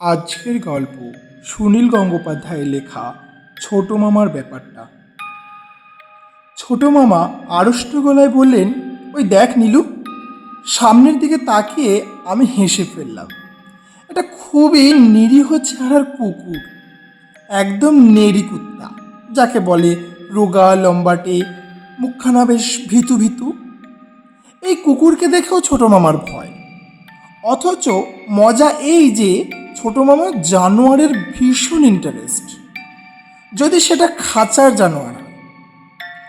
আজকের গল্প সুনীল গঙ্গোপাধ্যায়ের লেখা ছোট মামার ব্যাপারটা। ছোট মামা আড়ষ্ট গলায় বললেন, ওই দেখ নীলু, সামনের দিকে তাকিয়ে আমি হেসে ফেললাম। এটা খুবই নিরীহ চেহারার কুকুর, একদম নেড়ি কুত্তা, যাকে বলে রোগা, লম্বাটে, মুখখানা বেশ ভীতু ভীতু। এই কুকুরকে দেখেও ছোট মামার ভয়। অথচ মজা এই যে ছোট মামা জানোয়ারের ভীষণ ইন্টারেস্ট যদি সেটা খাঁচার জানোয়ার। হয়।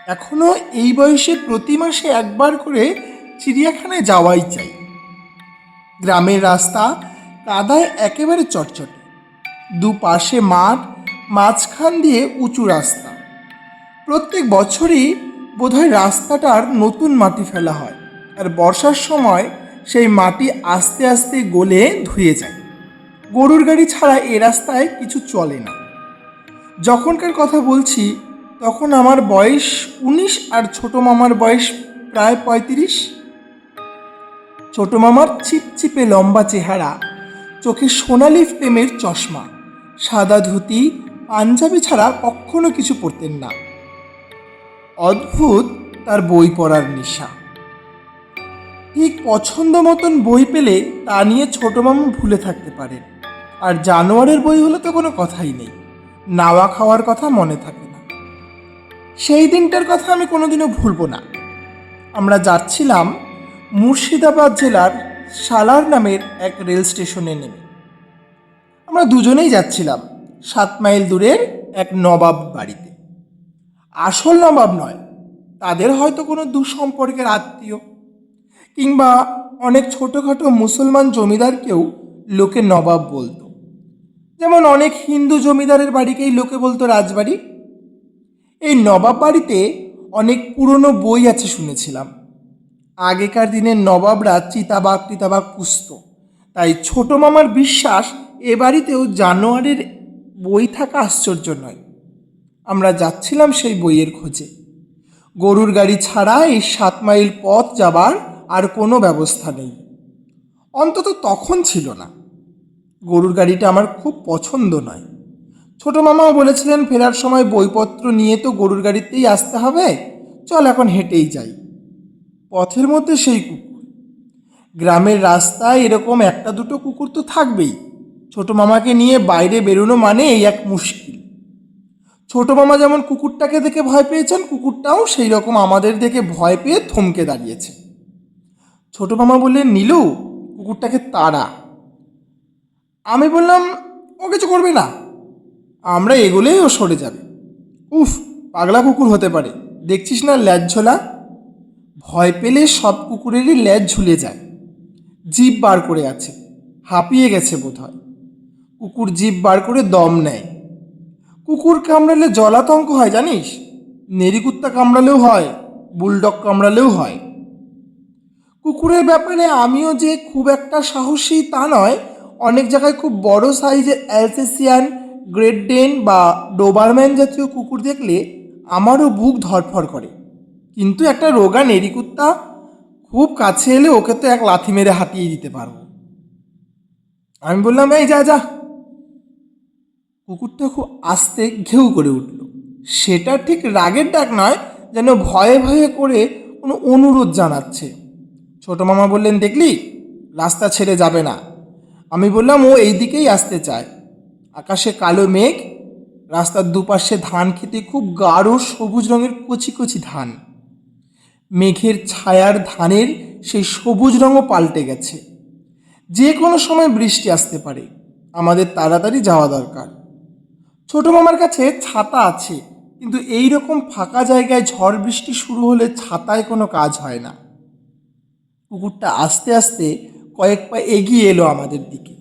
এখনও এই বয়সে প্রতি মাসে একবার করে চিড়িয়াখানায় যাওয়াই চাই। গ্রামের রাস্তা কাদায় একেবারে চটচটে। দুপাশে মাঠ, মাঝখান দিয়ে উঁচু রাস্তা। প্রত্যেক বছরই বোধহয় রাস্তাটার নতুন মাটি ফেলা হয়। আর বর্ষার সময় সেই মাটি আস্তে আস্তে গলে ধুয়ে যায়। গরুর গাড়ি ছাড়া এ রাস্তায় কিছু চলে না। যখনকার কথা বলছি, তখন আমার বয়স উনিশ আর ছোট মামার বয়স প্রায় পঁয়ত্রিশ। ছোট মামার চিপচিপে লম্বা চেহারা, চোখে সোনালি ফ্রেমের চশমা, সাদা ধুতি, পাঞ্জাবি ছাড়া কখনো কিছু পরতেন না। অদ্ভুত তার বই পড়ার নেশা। ঠিক পছন্দ মতন বই পেলে তা নিয়ে ছোট মামু ভুলে থাকতে পারেন। আর জানোয়ারের বই হলে তো কোনো কথাই নেই। নাওয়া খাওয়ার কথা মনে থাকে না। সেই দিনটার কথা আমি কোনোদিনও ভুলবো না। আমরা যাচ্ছিলাম মুর্শিদাবাদ জেলার সালার নামের এক রেল স্টেশনে নেমে। আমরা দুজনেই যাচ্ছিলাম সাত মাইল দূরের এক নবাব বাড়িতে। আসল নবাব নয়, তাদের হয়তো কোনো দুঃসম্পর্কের আত্মীয় কিংবা অনেক ছোটোখাটো মুসলমান জমিদারকেও লোকে নবাব বলতো। যেমন অনেক হিন্দু জমিদারের বাড়িকেই লোকে বলতো রাজবাড়ি, এই নবাব বাড়িতে অনেক পুরনো বই আছে শুনেছিলাম। আগেকার দিনের নবাবরা চিতাবাগ টিতাবাগ পুষত, তাই ছোট মামার বিশ্বাস এ বাড়িতেও জানোয়ারের বই থাকা আশ্চর্য নয়। আমরা যাচ্ছিলাম সেই বইয়ের খোঁজে। গরুর গাড়ি ছাড়া এই সাত মাইল পথ যাবার আর কোনো ব্যবস্থা নেই। অন্তত তখন ছিল না। গরুর গাড়িটা আমার খুব পছন্দ নয়। ছোট মামাও বলেছিলেন, ফেরার সময় বইপত্র নিয়ে তো গরুর গাড়িতেই আসতে হবে। চল এখন হেঁটেই যাই। পথের মধ্যে সেই কুকুর। গ্রামের রাস্তায় এরকম একটা দুটো কুকুর তো থাকবেই। ছোট মামাকে নিয়ে বাইরে বেরোনো মানে এই এক মুশকিল। ছোট মামা যেমন কুকুরটাকে দেখে ভয় পেয়েছেন, কুকুরটাও সেই রকম আমাদের দেখে ভয় পেয়ে থমকে দাঁড়িয়েছে। ছোট মামা বললেন, নীলু, কুকুরটাকে তাড়া। আমি বললাম, ও কিছু করবে না। আমরা এগোলেই ও সরে যাবে। উফ, পাগলা কুকুর হতে পারে। দেখছিস না ল্যাজ ঝোলা? ভয় পেলে সব কুকুরেরই ল্যাজ ঝুলে যায়। জিভ বার করে আছে। হাঁপিয়ে গেছে বোধ হয় কুকুর জিভ বার করে দম নেয়। কুকুর কামড়ালে জলাতঙ্ক হয়, জানিস? নেরিকুত্তা কামড়ালেও হয়, বুলডগ কামড়ালেও হয়। কুকুরের ব্যাপারে আমিও যে খুব একটা সাহসী তা নয় অনেক জায়গায় খুব বড় সাইজের অ্যালসেসিয়ান গ্রেট ডেন বা ডোবারম্যান জাতীয় কুকুর দেখলে আমারও বুক ধরফর করে। কিন্তু একটা রোগা নেরিকুত্তা খুব কাছে এলে ওকে তো এক লাথি মেরে হাতিয়ে দিতে পারব। আমি বললাম, এই যা যা। কুকুরটা খুব আস্তে ঘেউ করে উঠল। সেটা ঠিক রাগের ডাক নয়, যেন ভয়ে ভয়ে করে কোনো অনুরোধ জানাচ্ছে। ছোট মামা বললেন, দেখলি, রাস্তা ছেড়ে যাবে না। আমি বললাম, ও এই দিকেই আসতে চায়। আকাশে কালো মেঘ, রাস্তার দুপাশে ধান খেতে খুব গাঢ় সবুজ রঙের কচি কচি ধান। মেঘের ছায়ার ধানের সেই সবুজ রঙও পাল্টে গেছে। যে কোনো সময় বৃষ্টি আসতে পারে, আমাদের তাড়াতাড়ি যাওয়া দরকার। ছোট মামার কাছে ছাতা আছে, কিন্তু এই রকম ফাঁকা জায়গায় ঝড় বৃষ্টি শুরু হলে ছাতায় কোনো কাজ হয় না। কুকুরটা আস্তে আস্তে কয়েক পা এগিয়ে এলো আমাদের দিকে।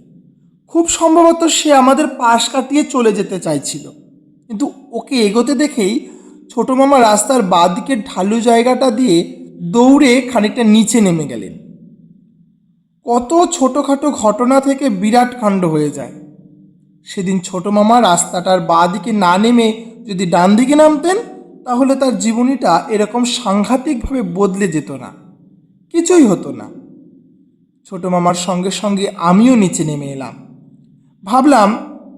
খুব সম্ভবত সে আমাদের পাশ কাটিয়ে চলে যেতে চাইছিল। কিন্তু ওকে এগোতে দেখেই ছোট মামা রাস্তার বাঁ দিকের ঢালু জায়গাটা দিয়ে দৌড়ে খানিকটা নিচে নেমে গেলেন। কত ছোটোখাটো ঘটনা থেকে বিরাট কাণ্ড হয়ে যায়। সেদিন ছোট মামা রাস্তাটার বাঁ দিকে না নেমে যদি ডান দিকে নামতেন, তাহলে তার জীবনীটা এরকম সাংঘাতিকভাবে বদলে যেত না। কিছুই হতো না। ছোট মামার সঙ্গে সঙ্গে আমিও নিচে নেমে এলাম। ভাবলাম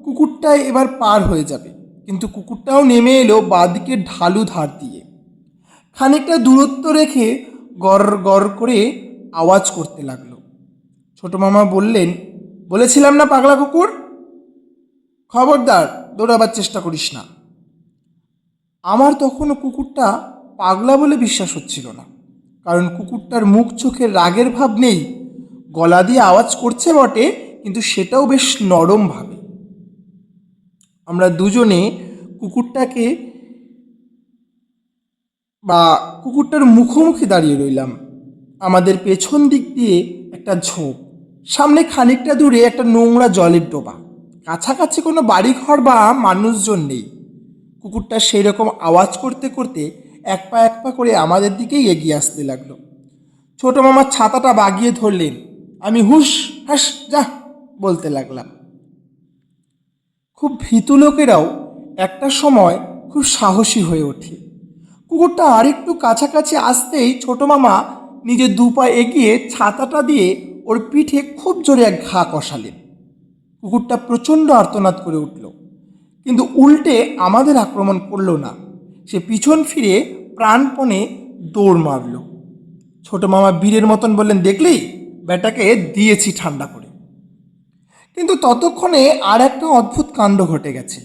কুকুরটা এবার পার হয়ে যাবে, কিন্তু কুকুরটাও নেমে এলো বাদিকে ঢালু ধার দিয়ে। খানিকটা দূরত্ব রেখে গর গর করে আওয়াজ করতে লাগল। ছোট মামা বললেন, বলেছিলাম না পাগলা কুকুর? খবরদার, দৌড়াবার চেষ্টা করিস না। আমার তখনও কুকুরটা পাগলা বলে বিশ্বাস হচ্ছিল না, কারণ কুকুরটার মুখ চোখে রাগের ভাব নেই গলা দিয়ে আওয়াজ করছে বটে, কিন্তু সেটাও বেশ নরমভাবে। আমরা দুজনে কুকুরটাকে বা কুকুরটার মুখোমুখি দাঁড়িয়ে রইলাম। আমাদের পেছন দিক দিয়ে একটা ঝোপ, সামনে খানিকটা দূরে একটা নোংরা জলের ডোবা। কাছাকাছি কোনো বাড়িঘর বা মানুষজন নেই। কুকুরটা সেই রকম আওয়াজ করতে করতে এক পা এক পা করে আমাদের দিকেই এগিয়ে আসতে লাগল। ছোট মামার ছাতাটা বাগিয়ে ধরলেন। হুস হাস, যা বলতে লাগলাম। খুব ভীতু লোকেরাও একটা সময় খুব সাহসী হয়ে ওঠে। কুকুরটা আরেকটু কাছাকাছি আসতেই ছোট মামা নিজের দু পা এগিয়ে ছাতাটা দিয়ে ওর পিঠে খুব জোরে এক ঘা কষালেন। কুকুরটা প্রচণ্ড আর্তনাদ করে উঠল। কিন্তু উল্টে আমাদের আক্রমণ করল না। সে পিছন ফিরে প্রাণপণে দৌড় মারল। ছোট মামা বীরের মতন বললেন, দেখলি? ব্যাটাকে দিয়েছি ঠান্ডা করে। কিন্তু ততক্ষণে আর একটা অদ্ভুত কাণ্ড ঘটে গেছে।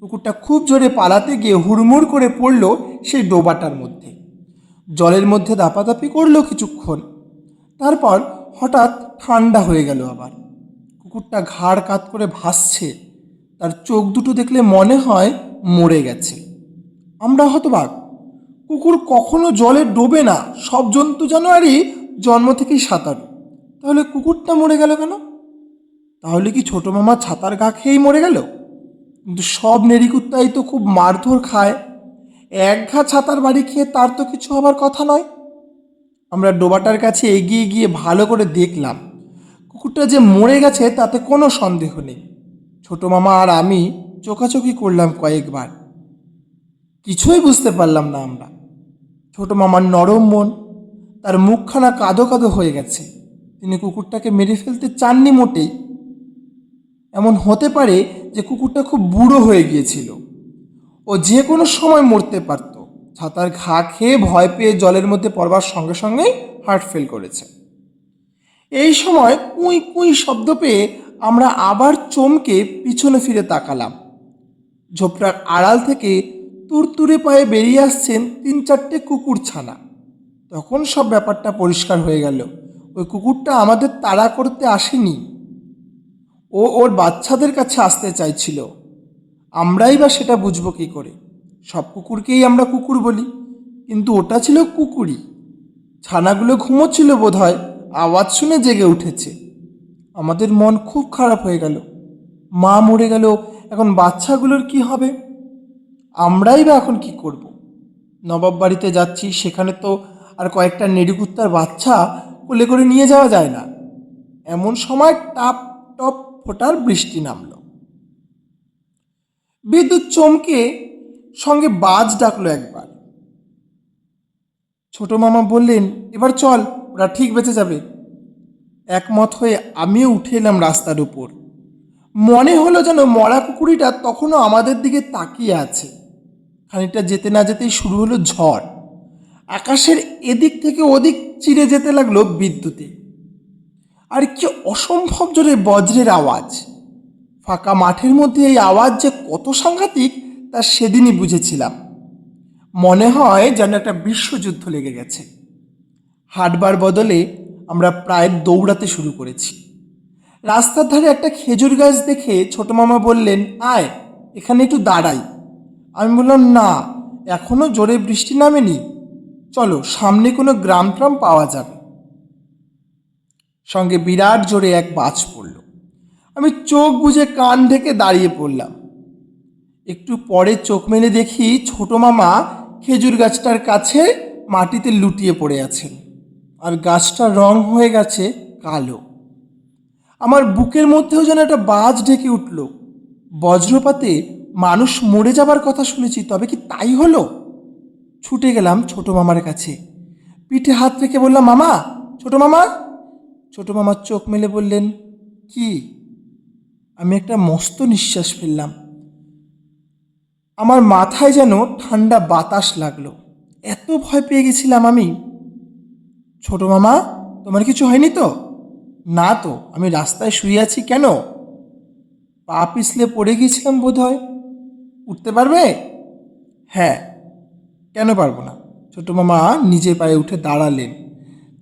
কুকুরটা খুব জোরে পালাতে গিয়ে হুড়মুড় করে পড়ল সেই ডোবাটার মধ্যে। জলের মধ্যে দাপাদাপি করল কিছুক্ষণ। তারপর হঠাৎ ঠান্ডা হয়ে গেল আবার। কুকুরটা ঘাড় কাত করে ভাসছে। তার চোখ দুটো দেখলে মনে হয় মরে গেছে। আমরা হতবাক। কুকুর কখনো জলে ডোবে না। সব জন্তু জানোয়ারই জন্ম থেকেই সাঁতারু। তাহলে কুকুরটা মরে গেল কেন? তাহলে কি ছোট মামা ছাতার গা খেয়েই মরে গেল? কিন্তু সব নেড়িকুত্তাই তো খুব মারধর খায়। এক ঘা ছাতার বাড়ি খেয়ে তার তো কিছু হবার কথা নয়। আমরা ডোবাটার কাছে এগিয়ে গিয়ে ভালো করে দেখলাম। কুকুরটা যে মরে গেছে তাতে কোনো সন্দেহ নেই। ছোট মামা আর আমি চোখাচোখি করলাম কয়েকবার। কিছুই বুঝতে পারলাম না আমরা। ছোট মামার নরম মন, তার মুখখানা কাদো কাদো হয়ে গেছে। তিনি কুকুরটাকে মেরে ফেলতে চাননি মোটেই। এমন হতে পারে যে কুকুরটা খুব বুড়ো হয়ে গিয়েছিল ও যে কোনো সময় মরতে পারত। ছাতার ঘা খেয়ে ভয় পেয়ে জলের মধ্যে পড়বার সঙ্গে সঙ্গেই হার্ট ফেল করেছে। এই সময় কুঁই কুঁই শব্দ পেয়ে আমরা আবার চমকে পিছনে ফিরে তাকালাম। ঝোপড়ার আড়াল থেকে তুরতুরে পায়ে বেরিয়ে আসছেন তিন চারটে কুকুর ছানা তখন সব ব্যাপারটা পরিষ্কার হয়ে গেল। ওই কুকুরটা আমাদের তাড়া করতে আসেনি। ও ওর বাচ্চাদের কাছে আসতে চাইছিল। আমরাই বা সেটা বুঝব কী করে? সব কুকুরকেই আমরা কুকুর বলি, কিন্তু ওটা ছিল কুকুরই। ছানাগুলো ঘুমোচ্ছিল বোধ হয় আওয়াজ শুনে জেগে উঠেছে। আমাদের মন খুব খারাপ হয়ে গেল। মা মরে গেল, এখন বাচ্চাগুলোর কি হবে? আমরাই বা এখন কি করব। নবাব বাড়িতে যাচ্ছি, সেখানে তো আর কয়েকটা নেড়িকুত্তার বাচ্চা কোলে করে নিয়ে যাওয়া যায় না। এমন সময় টাপ টপ ফোটার বৃষ্টি নামল। বিদ্যুৎ চমকে সঙ্গে বাজ ডাকলো একবার। ছোট মামা বললেন, এবার চল, ওরা ঠিক বেঁচে যাবে। একমত হয়ে আমিও উঠে এলাম রাস্তার উপর। মনে হলো যেন মরা কুকুরিটা তখনও আমাদের দিকে তাকিয়ে আছে। খানিকটা যেতে না যেতেই শুরু হলো ঝড়। আকাশের এদিক থেকে ওদিক চিরে যেতে লাগল বিদ্যুতে। আর কি অসম্ভব জোরে বজ্রের আওয়াজ। ফাঁকা মাঠের মধ্যে এই আওয়াজ যে কত সাংঘাতিক, তা সেদিনই বুঝেছিলাম। মনে হয় যেন একটা বিশ্বযুদ্ধ লেগে গেছে। হাঁটবার বদলে আমরা প্রায় দৌড়াতে শুরু করেছি। রাস্তার ধারে একটা খেজুর গাছ দেখে ছোট মামা বললেন, আয়, এখানে একটু দাঁড়াই। আমি বললাম, না এখনও জোরে বৃষ্টি নামেনি। চলো, সামনে কোনো গ্রাম ট্রাম পাওয়া যাবে। সঙ্গে বিরাট জোরে এক বাজ পড়ল। আমি চোখ বুজে কান ঢেকে দাঁড়িয়ে পড়লাম। একটু পরে চোখ মেলে দেখি ছোট মামা খেজুর গাছটার কাছে মাটিতে লুটিয়ে পড়ে আছেন। আর গাছটার রং হয়ে গেছে কালো। আমার বুকের মধ্যেও যেন একটা বাজ ঢেকে উঠল। বজ্রপাতে মানুষ মরে যাবার কথা শুনেছি, তবে কি তাই হলো? ছুটে গেলাম ছোট মামার কাছে। পিঠে হাত রেখে বললাম, মামা, ছোট মামা? ছোট মামার চোখ মেলে বললেন, কি? আমি একটা মস্ত নিঃশ্বাস ফেললাম। আমার মাথায় যেন ঠান্ডা বাতাস লাগল। এত ভয় পেয়ে গেছিলাম আমি। ছোট মামা, তোমার কিছু হয়নি তো? না তো, আমি রাস্তায় শুয়ে আছি কেন? পা পিছলে পড়ে গিয়েছিলাম বোধ হয় উঠতে পারবে? হ্যাঁ। কেন পারব না? ছোট মামা নিজে পায়ে উঠে দাঁড়ালেন।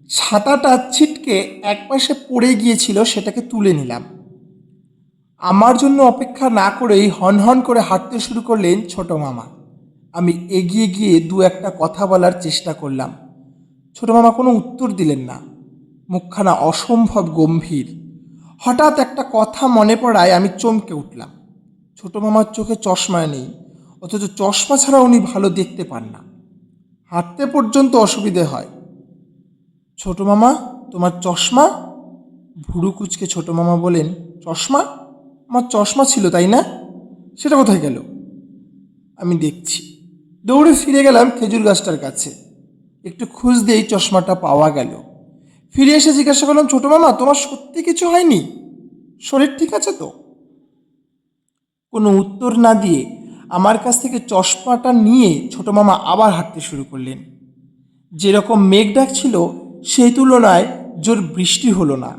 ছাতাটা ছিটকে একপাশে পড়ে গিয়েছিল, সেটাকে তুলে নিলাম। আমার জন্য অপেক্ষা না করেই হন হন করে হাঁটতে শুরু করলেন ছোট মামা। আমি এগিয়ে গিয়ে দু একটা কথা বলার চেষ্টা করলাম। ছোট মামা কোনো উত্তর দিলেন না। মুখখানা অসম্ভব গম্ভীর। হঠাৎ একটা কথা মনে পড়ায় আমি চমকে উঠলাম। ছোট মামার চোখে চশমা নেই। অথচ চশমা ছাড়া উনি ভালো দেখতে পান না। হাঁটতে পর্যন্ত অসুবিধে হয়। ছোট মামা, তোমার চশমা? ভুরু কুচকে ছোট মামা বলেন, চশমা? আমার চশমা ছিল, তাই না? সেটা কোথায় গেল? আমি দেখছি। দৌড়ে ফিরে গেলাম খেজুর গাছটার কাছে। একটু খুঁজ দিয়েই চশমাটা পাওয়া গেল। ফিরে এসে জিজ্ঞাসা করলাম, ছোট মামা, তোমার সত্যি কিছু হয়নি? শরীর ঠিক আছে তো? কোনো উত্তর না দিয়ে আমার কাছ থেকে চশমাটা নিয়ে ছোট মামা আবার হাঁটতে শুরু করলেন। যেরকম মেঘ ডাকছিল, সেই তুলনায় জোর বৃষ্টি হলো না।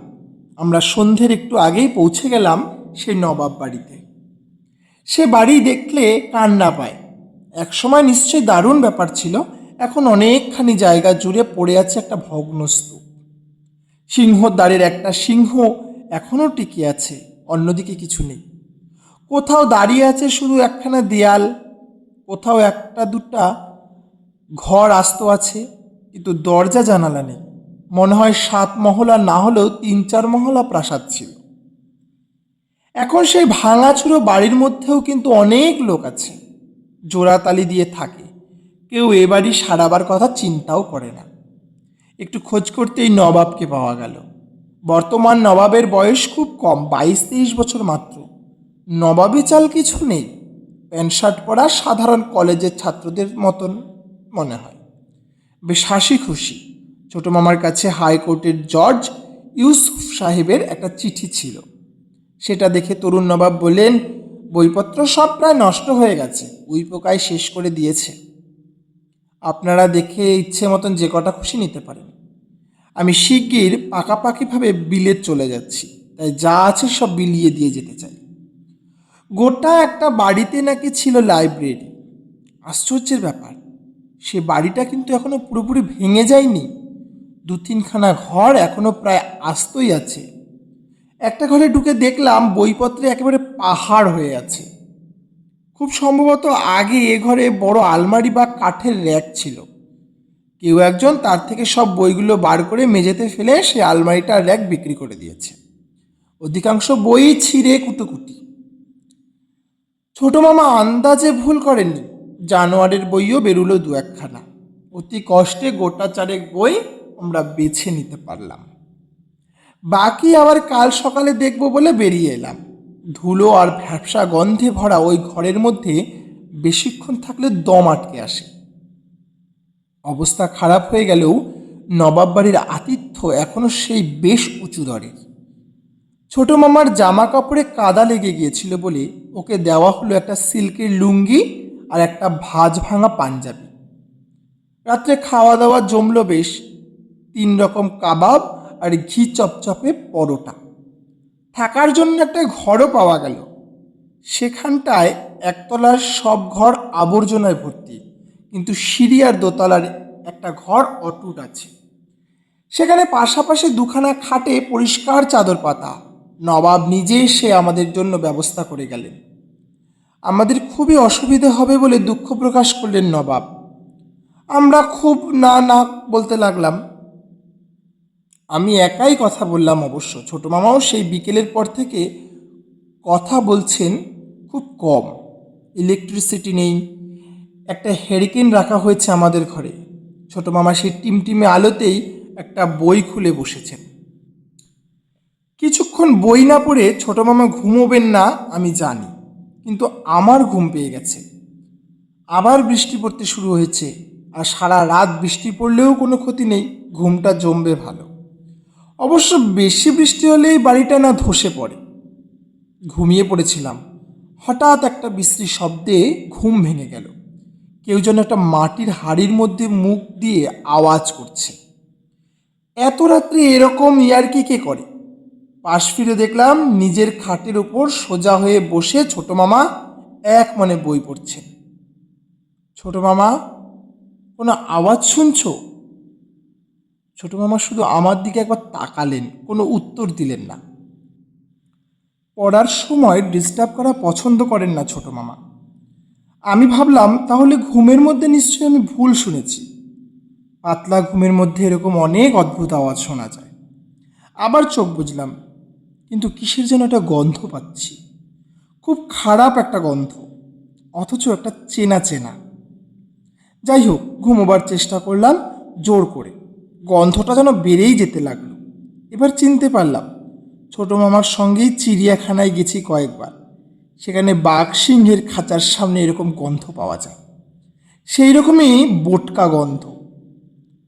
আমরা সন্ধ্যের একটু আগেই পৌঁছে গেলাম সেই নবাব বাড়িতে। সে বাড়ি দেখলে কান্না পায়। একসময় নিশ্চয়ই দারুণ ব্যাপার ছিল, এখন অনেকখানি জায়গা জুড়ে পড়ে আছে একটা ভগ্নস্তূপ। সিংহদ্বারের একটা সিংহ এখনও টিকে আছে, অন্যদিকে কিছু নেই। কোথাও দাঁড়িয়ে আছে শুধু একখানা দেয়াল, কোথাও একটা দুটা ঘর আস্ত আছে, কিন্তু দরজা জানালা নেই। মনে হয় সাত মহলা না হলেও তিন চার মহলা প্রাসাদ ছিল। এখন সেই ভাঙাচুরো বাড়ির মধ্যেও কিন্তু অনেক লোক আছে, জোড়াতালি দিয়ে থাকে। কেউ এ বাড়ি সারাবার কথা চিন্তাও করে না। একটু খোঁজ করতেই নবাবকে পাওয়া গেল। বর্তমান নবাবের বয়স খুব কম বাইশ তেইশ বছর মাত্র। নবাবী চাল কিছু নেই। প্যান্ট শার্ট পরা সাধারণ কলেজের ছাত্রদের মতন মনে হয়। বেশ হাসি খুশি ছোট মামার কাছে হাইকোর্টের জর্জ ইউসুফ সাহেবের একটা চিঠি ছিল। সেটা দেখে তরুণ নবাব বললেন, বইপত্র সব প্রায় নষ্ট হয়ে গেছে। উই পোকায় শেষ করে দিয়েছে। আপনারা দেখে ইচ্ছে মতন যে কটা খুশি নিতে পারেন। আমি শিগগির পাকাপাকিভাবে বিলেত চলে যাচ্ছি। তাই যা আছে সব বিলিয়ে দিয়ে যেতে চাই। গোটা একটা বাড়িতে নাকি ছিল লাইব্রেরি আশ্চর্যের ব্যাপার, সে বাড়িটা কিন্তু এখনও পুরোপুরি ভেঙে যায়নি। দু তিনখানা ঘর এখনও প্রায় আস্তই আছে। একটা ঘরে ঢুকে দেখলাম বইপত্রে একেবারে পাহাড় হয়ে আছে। খুব সম্ভবত আগে এ ঘরে বড় আলমারি বা কাঠের র্যাক ছিল। কেউ একজন তার থেকে সব বইগুলো বার করে মেঝেতে ফেলে সে আলমারিটার র্যাক বিক্রি করে দিয়েছে। অধিকাংশ বই ছিঁড়ে কুটোকুটি। ছোট মামা আন্দাজে ভুল করেননি। জানোয়ারের বইও বেরুলো দু একখানা। অতি কষ্টে গোটা চারেক বই আমরা বেছে নিতে পারলাম। বাকি আবার কাল সকালে দেখব বলে বেরিয়ে এলাম। ধুলো আর ভ্যাবসা গন্ধে ভরা ওই ঘরের মধ্যে বেশিক্ষণ থাকলে দম আটকে আসে। অবস্থা খারাপ হয়ে গেলেও নবাব বাড়ির আতিথ্য এখনও সেই বেশ উঁচু দরের। ছোট মামার জামা কাপড়ে কাদা লেগে গিয়েছিল বলে ওকে দেওয়া হলো একটা সিল্কের লুঙ্গি আর একটা ভাজ ভাঙা পাঞ্জাবি। রাত্রে খাওয়া দাওয়া জমলো বেশ, তিন রকম কাবাব আর ঘি চপচপে পরোটা। থাকার জন্য একটা ঘরও পাওয়া গেল। সেখানটায় একতলার সব ঘর আবর্জনায় ভর্তি, কিন্তু সিঁড়ি আর দোতলার একটা ঘর অটুট আছে। সেখানে পাশাপাশি দুখানা খাটে পরিষ্কার চাদর পাতা নবাব নিজে সে আমাদের জন্য ব্যবস্থা করে গেলেন। আমাদের খুবই অসুবিধে হবে বলে দুঃখ প্রকাশ করলেন নবাব। আমরা খুব না না বলতে লাগলাম। আমি একাই কথা বললাম অবশ্য। ছোট মামাও সেই বিকেলের পর থেকে কথা বলছেন খুব কম। ইলেকট্রিসিটি নেই, একটা হ্যারিকেন রাখা হয়েছে আমাদের ঘরে। ছোট মামা সেই টিমটিমে আলোতেই একটা বই খুলে বসেছেন। কিছুক্ষণ বই না পড়ে ছোট মামা ঘুমোবেন না, আমি জানি। কিন্তু আমার ঘুম পেয়ে গেছে। আবার বৃষ্টি পড়তে শুরু হয়েছে, আর সারা রাত বৃষ্টি পড়লেও কোনো ক্ষতি নেই, ঘুমটা জমবে ভালো। অবশ্য বেশি বৃষ্টি হলেই বাড়িটা না ধসে পড়ে। ঘুমিয়ে পড়েছিলাম। হঠাৎ একটা বিশ্রী শব্দে ঘুম ভেঙে গেল। কেউ যেন একটা মাটির হাড়ির মধ্যে মুখ দিয়ে আওয়াজ করছে। এত রাত্রে এরকম ইয়ারকি কে করে? পাশ ফিরে দেখলাম নিজের খাটের ওপর সোজা হয়ে বসে ছোট মামা এক মনে বই পড়ছেন ছোট মামা, কোনো আওয়াজ শুনছো? ছোট মামা শুধু আমার দিকে একবার তাকালেন, কোনো উত্তর দিলেন না। পড়ার সময় ডিস্টার্ব করা পছন্দ করেন না ছোট মামা। আমি ভাবলাম, তাহলে ঘুমের মধ্যে নিশ্চয়ই আমি ভুল শুনেছি। পাতলা ঘুমের মধ্যে এরকম অনেক অদ্ভুত আওয়াজ শোনা যায়। আবার চোখ বুঝলাম কিন্তু কিসের যেন একটা গন্ধ পাচ্ছি। খুব খারাপ একটা গন্ধ, অথচ একটা চেনা চেনা। যাই হোক, ঘুমোবার চেষ্টা করলাম জোর করে। গন্ধটা যেন বেড়েই যেতে লাগল। এবার চিনতে পারলাম, ছোট মামার সঙ্গেই চিড়িয়াখানায় গেছি কয়েকবার। সেখানে বাঘ সিংহের খাঁচার সামনে এরকম গন্ধ পাওয়া যায়। সেই রকমই বোটকা গন্ধ।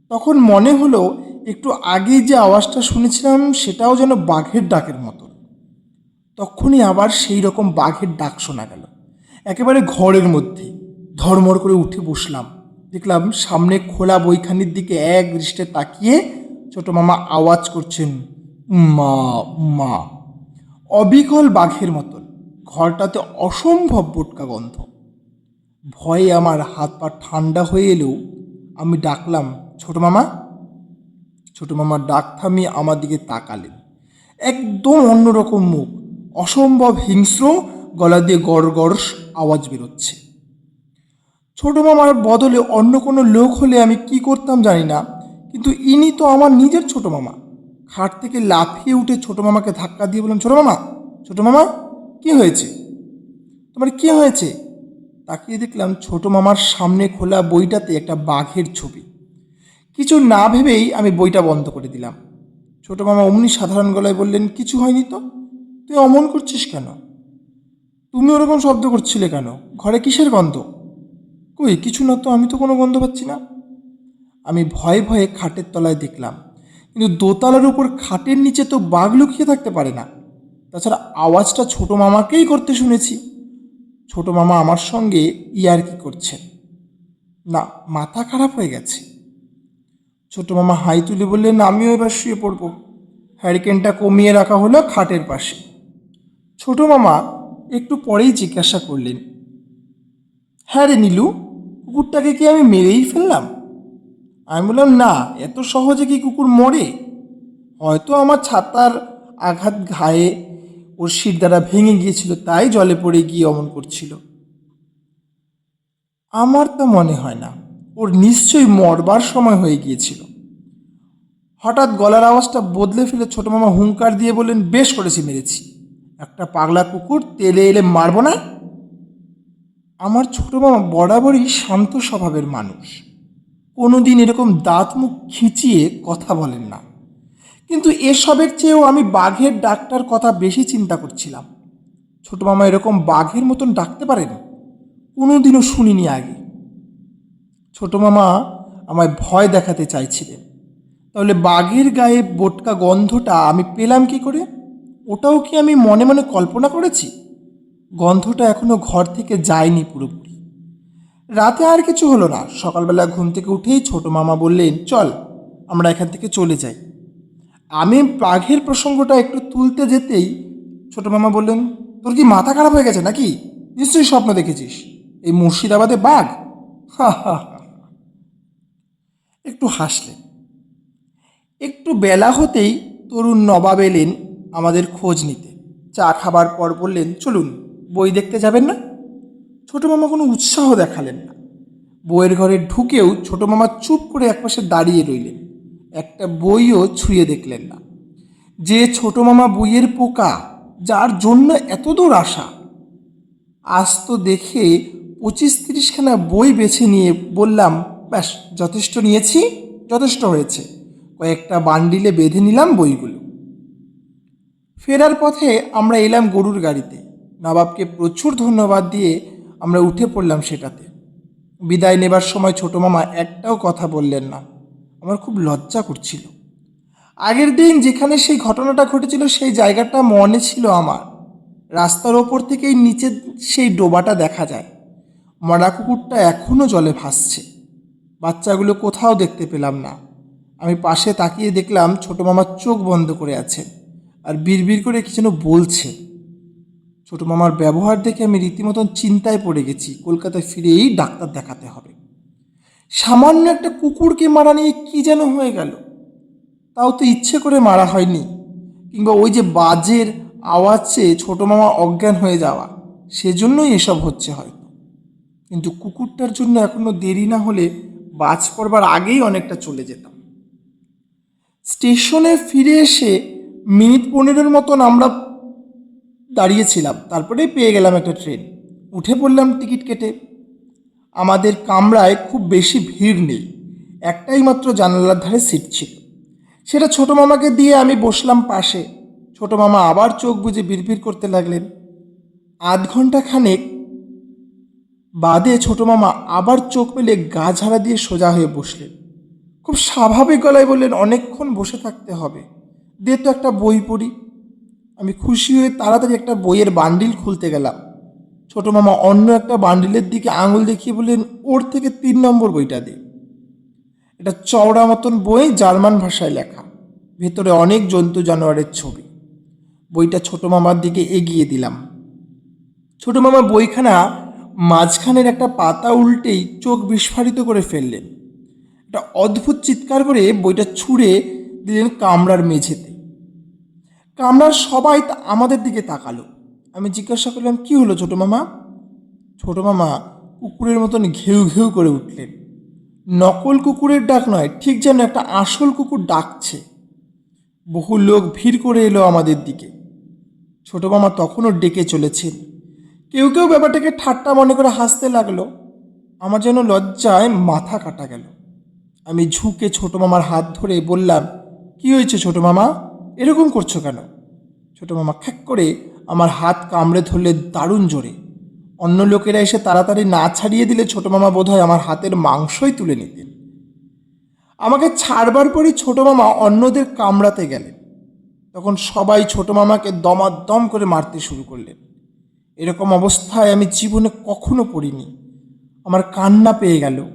তখন মনে হলো একটু আগে যে আওয়াজটা শুনেছিলাম, সেটাও যেন বাঘের ডাকের মতো। তখনই আবার সেই রকম বাঘের ডাক শোনা গেল। একেবারে ঘরের মধ্যে। ধর্মর করে উঠে বসলাম। দেখলাম সামনে খোলা বইখানির দিকে এক দৃষ্টে তাকিয়ে ছোট মামা আওয়াজ করছেন, মা মা। অবিকল বাঘের মতন। ঘরটাতে অসম্ভব বোটকা গন্ধ। ভয়ে আমার হাত পা ঠান্ডা হয়ে এলেও আমি ডাকলাম, ছোট মামা ছোট মামা ডাক থামিয়ে আমার দিকে তাকালেন। একদম অন্যরকম মুখ, অসম্ভব হিংস্র, গলা দিয়ে গড় গড় আওয়াজ বেরোচ্ছে। ছোট মামার বদলে অন্য কোনো লোক হলে আমি কি করতাম জানি না, কিন্তু ইনি তো আমার নিজের ছোট মামা। খাট থেকে লাফিয়ে উঠে ছোট মামাকে ধাক্কা দিয়ে বললাম ছোট মামা ছোট মামা, কি হয়েছে? তোমার কি হয়েছে? তাকিয়ে দেখলাম ছোট মামার সামনে খোলা বইটাতে একটা বাঘের ছবি। কিছু না ভেবেই আমি বইটা বন্ধ করে দিলাম। ছোট মামা অমনি সাধারণ গলায় বললেন, কিছু হয়নি তো? তুই অমন করছিস কেন? তুমি ওরকম শব্দ করছিলে কেন? ঘরে কিসের গন্ধ? কই, কিছু না তো আমি তো কোনো গন্ধ পাচ্ছি না? আমি ভয়ে ভয়ে খাটের তলায় দেখলাম, কিন্তু দোতলার উপর খাটের নিচে তো বাঘ লুকিয়ে থাকতে পারে না। তাছাড়া আওয়াজটা ছোট মামাকেই করতে শুনেছি। ছোট মামা আমার সঙ্গে ইয়ার কি করছেন না, মাথা খারাপ হয়ে গেছে। ছোট মামা হাই তুলে বললেন, আমিও এবার শুয়ে পড়ব। হ্যারিকেনটা কমিয়ে রাখা হলো খাটের পাশে। ছোট মামা একটু পরেই জিজ্ঞাসা করলেন হ্যাঁ রে নীলু, কুকুরটাকে কি আমি মেরেই ফেললাম? আমি বললাম, না, এত সহজে কি কুকুর মরে? হয়তো আমার ছাতার আঘাত ঘায়ে ওর শির দ্বারা ভেঙে গিয়েছিল, তাই জলে পড়ে গিয়ে অমন করছিল। আমার তা মনে হয় না। ওর নিশ্চয়ই মরবার সময় হয়ে গিয়েছিল। হঠাৎ গলার আওয়াজটা বদলে ফেলে ছোট মামা হুঙ্কার দিয়ে বললেন, বেশ করেছি, মেরেছি। একটা পাগলা কুকুর তেলে এলে মারবো না? আমার ছোট মামা বরাবরই শান্ত স্বভাবের মানুষ। কোনোদিন এরকম দাঁত মুখ খিঁচিয়ে কথা বলেন না। কিন্তু এসবের চেয়েও আমি বাঘের ডাকটার কথা বেশি চিন্তা করছিলাম। ছোট মামা এরকম বাঘের মতন ডাকতে পারেন? কোনোদিনও শুনিনি আগে। ছোট মামা আমায় ভয় দেখাতে চাইছিলেন। তাহলে বাঘের গায়ে বোটকা গন্ধটা আমি পেলাম কি করে? ওটাও কি আমি মনে মনে কল্পনা করেছি? গন্ধটা এখনও ঘর থেকে যায়নি পুরোপুরি। রাতে আর কিছু হলো না। সকালবেলা ঘুম থেকে উঠেই ছোট মামা বললেন, চল, আমরা এখান থেকে চলে যাই। আমি বাঘের প্রসঙ্গটা একটু তুলতে যেতেই ছোট মামা বললেন, তোর কি মাথা খারাপ হয়ে গেছে নাকি? নিশ্চয়ই স্বপ্ন দেখেছিস। এই মুর্শিদাবাদে বাঘ? হা হা হা। একটু হাসলেন। একটু বেলা হতেই তরুণ নবাব এলেন আমাদের খোঁজ নিতে। চা খাবার পর বললেন, চলুন, বই দেখতে যাবেন না? ছোট মামা কোনো উৎসাহ দেখালেন না। বইয়ের ঘরে ঢুকেও ছোট মামা চুপ করে একপাশে দাঁড়িয়ে রইলেন। একটা বইও ছুঁয়ে দেখলেন না। যে ছোট মামা বইয়ের পোকা, যার জন্য এত দূর আসা। আজ তো দেখে পঁচিশ তিরিশখানা বই বেছে নিয়ে বললাম ব্যাস, যথেষ্ট নিয়েছি, যথেষ্ট হয়েছে। কয়েকটা বান্ডিলে বেঁধে নিলাম বইগুলো। ফেরার পথে আমরা এলাম গরুর গাড়িতে। নবাবকে প্রচুর ধন্যবাদ দিয়ে আমরা উঠে পড়লাম সেটাতে। বিদায় নেবার সময় ছোট মামা একটাও কথা বললেন না। আমার খুব লজ্জা করছিল। আগের দিন যেখানে সেই ঘটনাটা ঘটেছিল, সেই জায়গাটা মনে ছিল আমার। রাস্তার ওপর থেকেই নিচে সেই ডোবাটা দেখা যায়। মরা কুকুরটা এখনও জলে ভাসছে। বাচ্চাগুলো কোথাও দেখতে পেলাম না। আমি পাশে তাকিয়ে দেখলাম ছোটো মামার চোখ বন্ধ করে আছে আর বিড়বিড় করে কি যেন বলছে। ছোটো মামার ব্যবহার দেখে আমি রীতিমতন চিন্তায় পড়ে গেছি, কলকাতায় ফিরেই ডাক্তার দেখাতে হবে। সামান্য একটা কুকুরকে মারা নিয়ে কী যেন হয়ে গেল। তাও তো ইচ্ছে করে মারা হয়নি, কিংবা ওই যে বাজের আওয়াজে ছোটো মামা অজ্ঞান হয়ে যাওয়া, সেজন্যই এসব হচ্ছে হয়তো। কিন্তু কুকুরটার জন্য এখনও দেরি না হলে বাজ পড়বার আগেই অনেকটা চলে যেতাম। স্টেশনে ফিরে এসে মিনিট পনেরোর মতন আমরা দাঁড়িয়েছিলাম, তারপরে পেয়ে গেলাম একটা ট্রেন। উঠে পড়লাম টিকিট কেটে। আমাদের কামরায় খুব বেশি ভিড় নেই, একটাই মাত্র জানালার ধারে সিট ছিল। সেটা ছোটো মামাকে দিয়ে আমি বসলাম পাশে। ছোটো মামা আবার চোখ বুজে বিড়বিড় করতে লাগলেন। আধ ঘণ্টা খানেক বাদে ছোটো মামা আবার চোখ মেলে গা ঝাড়া দিয়ে সোজা হয়ে বসলেন। খুব স্বাভাবিক গলায় বললেন, অনেকক্ষণ বসে থাকতে হবে। দে তো একটা বই পড়ি। আমি খুশি হয়ে তাড়াতাড়ি একটা বইয়ের বান্ডিল খুলতে গেলাম। ছোটো মামা অন্য একটা বান্ডিলের দিকে আঙুল দেখিয়ে বললেন, ওর থেকে তিন নম্বর বইটা দে। এটা চওড়া মতন বই, জার্মান ভাষায় লেখা। ভেতরে অনেক জন্তু জানোয়ারের ছবি। বইটা ছোটো মামার দিকে এগিয়ে দিলাম। ছোটো মামা বইখানা মাঝখানের একটা পাতা উল্টেই চোখ বিস্ফারিত করে ফেললেন। একটা অদ্ভুত চিৎকার করে বইটা ছুঁড়ে দিলেন কামরার মেঝেতে। কামরার সবাই আমাদের দিকে তাকালো। আমি জিজ্ঞাসা করলাম, কি হলো ছোটো মামা? ছোটো মামা কুকুরের মতন ঘেউ ঘেউ করে উঠলেন। নকল কুকুরের ডাক নয়, ঠিক যেন একটা আসল কুকুর ডাকছে। বহু লোক ভিড় করে এলো আমাদের দিকে। ছোটো মামা তখনও ডেকে চলেছেন। কেউ কেউ ব্যাপারটাকে ঠাট্টা মনে করে হাসতে লাগল। আমার যেন লজ্জায় মাথা কাটা গেল। আমি ঝুঁকে ছোটো মামার হাত ধরে বললাম, কি হয়েছে ছোটো মামা? এরকম করছ কেন? ছোটো মামা খ্যাক করে আমার হাত কামড়ে ধরলে দারুণ জোরে। অন্য লোকেরা এসে তাড়াতাড়ি না ছাড়িয়ে দিলে ছোটো মামা বোধহয় আমার হাতের মাংসই তুলে নিতেন। আমাকে ছাড়বার পরই ছোটো মামা অন্যদের কামড়াতে গেলেন। তখন সবাই ছোটো মামাকে দমাদম করে মারতে শুরু করলেন। এরকম অবস্থায় আমি জীবনে কখনো পড়িনি। আমার কান্না পেয়ে গেল।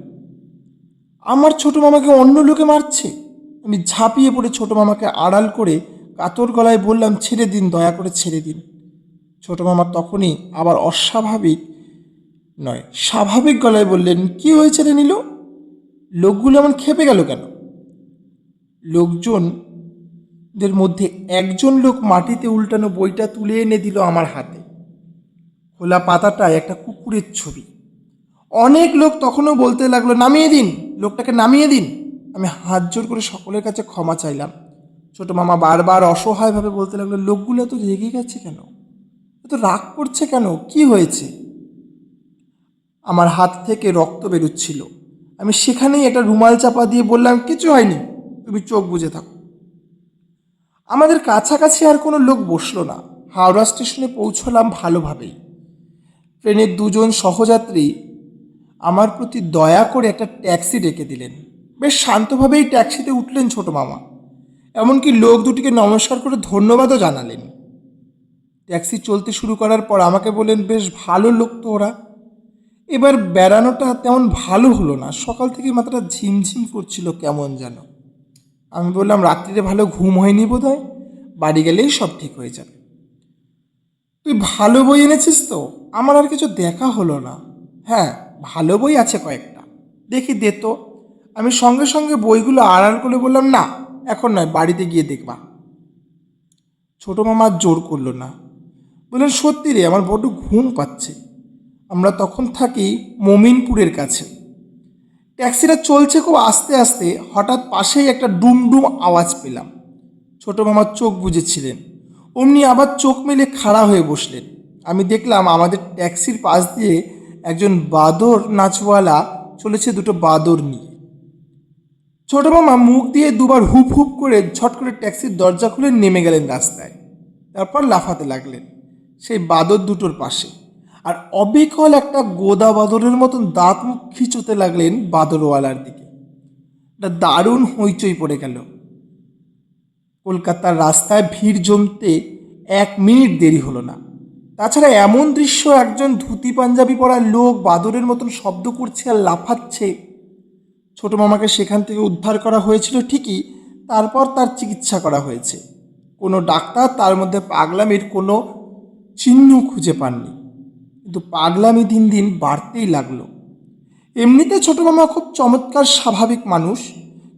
আমার ছোট মামাকে অন্য লোকে মারছে। আমি ঝাঁপিয়ে পড়ে ছোট মামাকে আড়াল করে কাতর গলায় বললাম, ছেড়ে দিন, দয়া করে ছেড়ে দিন। ছোট মামা তখনই আবার অস্বাভাবিক নয়, স্বাভাবিক গলায় বললেন, কি হয়েছে রে নিল? লোকগুলো এমন খেপে গেল কেন? লোকজনদের মধ্যে একজন লোক মাটিতে উল্টানো বইটা তুলে এনে দিল আমার হাতে। খোলা পাতাটায় একটা কুকুরের ছবি। অনেক লোক তখনও বলতে লাগল, নামিয়ে দিন, লোকটাকে নামিয়ে দিন। আমি হাত জোর করে সকলের কাছে ক্ষমা চাইলাম। ছোট মামা বারবার অসহায়ভাবে বলতে লাগল, লোকগুলো এত রেগে গেছে কেন? এত রাগ করছে কেন? কি হয়েছে? আমার হাত থেকে রক্ত বেরোচ্ছিল। আমি সেখানেই একটা রুমাল চাপা দিয়ে বললাম, কিছু হয়নি, তুমি চোখ বুজে থাকো। আমাদের কাছাকাছি আর কোনো লোক বসল না। হাওড়া স্টেশনে পৌঁছলাম ভালোভাবেই। ট্রেনের দুজন সহযাত্রী আমার প্রতি দয়া করে একটা ট্যাক্সি ডেকে দিলেন। বেশ শান্তভাবেই ট্যাক্সিতে উঠলেন ছোট মামা। এমনকি লোক দুটিকে নমস্কার করে ধন্যবাদও জানালেন। ট্যাক্সি চলতে শুরু করার পর আমাকে বললেন, বেশ ভালো লোক তো ওরা। এবার বেড়ানোটা তেমন ভালো হলো না। সকাল থেকে মাথাটা ঝিমঝিম করছিল কেমন যেন। আমি বললাম, রাত্রিরে ভালো ঘুম হয়নি বোধ হয় বাড়ি গেলেই সব ঠিক হয়ে যাবে। তুই ভালো বই এনেছিস তো? আমার আর কিছু দেখা হলো না। হ্যাঁ ভালো বই আছে কয়েকটা। দেখি, দে তো। আমি সঙ্গে সঙ্গে বইগুলো আড়াল করে বললাম, না, এখন নয়, বাড়িতে গিয়ে দেখবা। ছোটো মামা জোর করল না। বললেন, সত্যি রে, আমার বড্ড ঘুম পাচ্ছে। আমরা তখন থাকি মমিনপুরের কাছে। ট্যাক্সিটা চলছে খুব আস্তে আস্তে, হঠাৎ পাশেই একটা ডুম ডুম আওয়াজ পেলাম। ছোটো মামার চোখ বুঝেছিলেন অমনি আবার চোখ মেলে খাড়া হয়ে বসলেন। আমি দেখলাম আমাদের ট্যাক্সির পাশ দিয়ে একজন বাদর নাচওয়ালা চলেছে দুটো বাদর নিয়ে। ছোট মামা মুখ দিয়ে দুবার হুপ হুপ করে ঝট করে ট্যাক্সির দরজা খুলে নেমে গেলেন রাস্তায়। তারপর লাফাতে লাগলেন সেই বাদর দুটোর পাশে। আর অবিকল একটা গোদা বাদরের মতন দাঁত মুখ খিচুতে লাগলেন বাদরওয়ালার দিকে। দারুণ হইচই পড়ে গেল। কলকাতার রাস্তায় ভিড় জমতে এক মিনিট দেরি হলো না। তাছাড়া এমন দৃশ্য একজন ধুতি পাঞ্জাবি পরা লোক বাদরের মতন শব্দ করছে আর লাফাচ্ছে। ছোট মামাকে সেখান থেকে উদ্ধার করা হয়েছিল ঠিকই, তারপর তার চিকিৎসা করা হয়েছে। কোনো ডাক্তার তার মধ্যে পাগলামির কোনো চিহ্ন খুঁজে পাননি। কিন্তু পাগলামি দিন দিন বাড়তেই লাগল। এমনিতে ছোট মামা খুব চমৎকার, স্বাভাবিক মানুষ।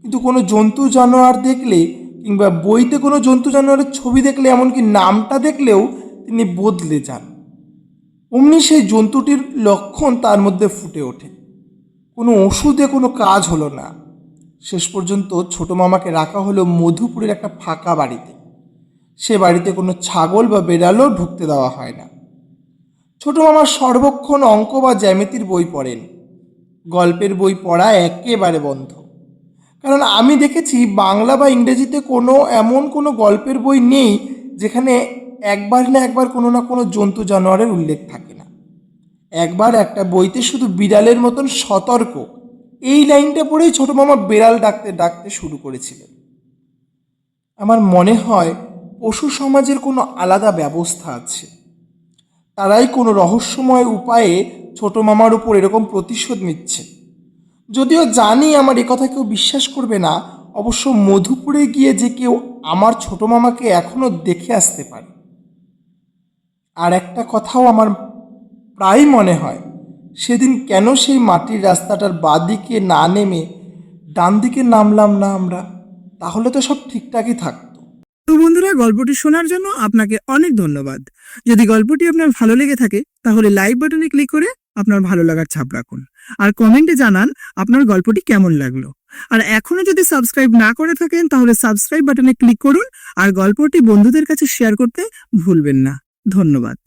কিন্তু কোনো জন্তু জানোয়ার দেখলে কিংবা বইতে কোনো জন্তু জানোয়ারের ছবি দেখলে, এমনকি নামটা দেখলেও তিনি বদলে যান। অমনি সেই জন্তুটির লক্ষণ তার মধ্যে ফুটে ওঠে। কোনো ওষুধে কোনো কাজ হলো না। শেষ পর্যন্ত ছোট মামাকে রাখা হলো মধুপুরের একটা ফাঁকা বাড়িতে। সে বাড়িতে কোনো ছাগল বা বেড়ালও ঢুকতে দেওয়া হয় না। ছোট মামা সর্বক্ষণ অঙ্ক বা জ্যামিতির বই পড়েন। গল্পের বই পড়া একেবারে বন্ধ। কারণ আমি দেখেছি বাংলা বা ইংরেজিতে কোনো এমন কোনো গল্পের বই নেই যেখানে একবার না একবার কোনো না কোনো জন্তু জানোয়ারের উল্লেখ থাকে না। একবার একটা বইতে শুধু বিড়ালের মতন সতর্ক এই লাইনটা পড়েই ছোট মামা বিড়াল ডাকতে ডাকতে শুরু করেছিলেন। আমার মনে হয় পশু সমাজের কোনো আলাদা ব্যবস্থা আছে। তারাই কোনো রহস্যময় উপায়ে ছোট মামার উপর এরকম প্রতিশোধ নিচ্ছে। যদিও জানি আমার কথা কেউ বিশ্বাস করবে না, অবশ্য মধুপুরে গিয়ে যে কেউ আমার ছোট মামাকে এখনও দেখে আসতে পারে। আর একটা কথাও আমার প্রায় মনে হয়, সেদিন কেন সেই মাটির রাস্তাটার বাদিকে না নেমে ডান দিকে নামলাম না আমরা? তাহলে তো সব ঠিকঠাকই থাকতো। তো বন্ধুরা, গল্পটি শোনার জন্য আপনাকে অনেক ধন্যবাদ। যদি গল্পটি আপনার ভালো লেগে থাকে, তাহলে লাইক বাটনে ক্লিক করে আপনার ভালো লাগার ছাপ রাখুন। আর কমেন্টে জানান আপনার গল্পটি কেমন লাগল। আর এখনও যদি সাবস্ক্রাইব না করে থাকেন, তাহলে সাবস্ক্রাইব বাটনে ক্লিক করুন আর গল্পটি বন্ধুদের কাছে শেয়ার করতে ভুলবেন না। ধন্যবাদ।